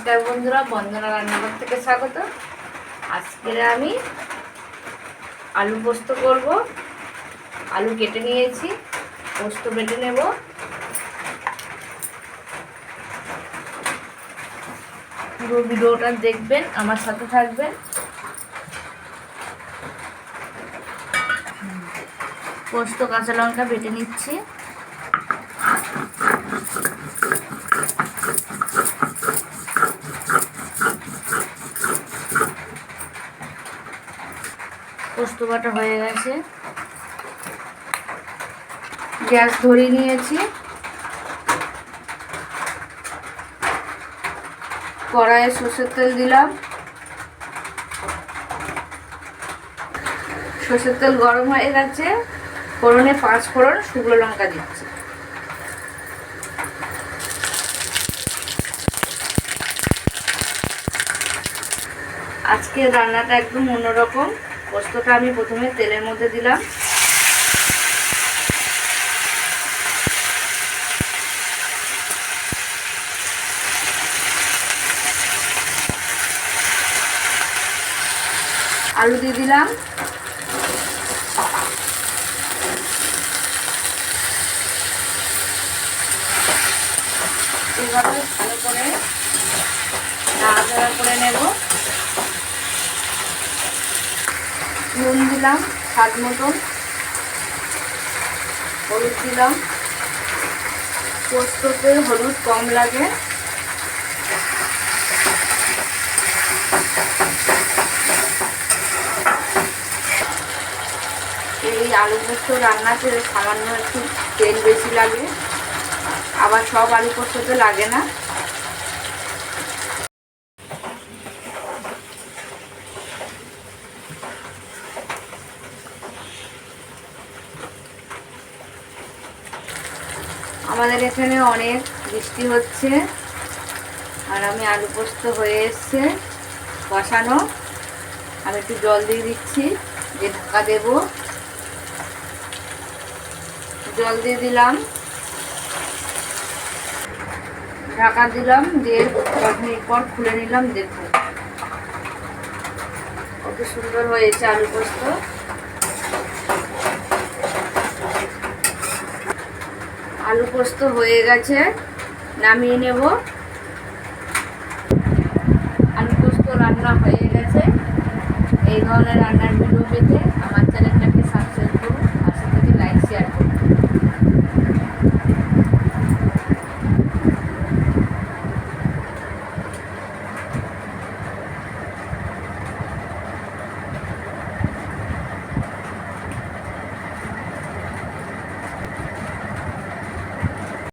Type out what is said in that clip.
নমস্কার বন্ধুরা, বন্দনা রান্নাঘর থেকে স্বাগত। আজকে আমি আলু পোস্ত করব। আলু কেটে নিয়েছি, পোস্ত বেটে নেব। পুরো ভিডিওটা দেখবেন, আমার সাথে থাকবেন। পোস্ত কাঁচা লঙ্কা বেটে নিচ্ছি। পোস্ত বাটা হয়ে গেছে। গ্যাস ধরিয়ে নিয়েছি। কড়াইয়ে সর্ষের তেল দিলাম। সর্ষের তেল গরম হয়ে গেছে। ফোড়নে পাঁচ ফোড়ন শুকনো লঙ্কা দিচ্ছি। আজকে রান্নাটা একদম অন্যরকম। পোস্তটা আমি প্রথমে তেলের মধ্যে দিলাম। আলু দিয়ে দিলাম। এভাবে ভালো করে নাড়াচাড়া করে নেব। নুন দিলাম, স্বাদ মতন হলুদ দিলাম। পোস্ততে হলুদ কম লাগে। এই আলু পোস্ত রান্নাতে সামান্য একটু তেল বেশি লাগে। আবার সব আলু পোস্ততে লাগে না। আমাদের এখানে অনেক বৃষ্টি হচ্ছে। আর আমি আলু পোস্ত হয়ে এসছে বসানো। আমি একটু জল দিয়ে দিচ্ছি, যে ঢাকা দেব। জল দিয়ে দিলাম। ঢাকা দিলাম, দিয়ে দশ মিনিট পর খুলে নিলাম, দেখুন। কত সুন্দর হয়েছে আলু পোস্ত আলু পোস্ত হয়ে গেছে নামিয়ে নেব। আলু পোস্ত রান্না হয়ে গেছে। এই ধরনের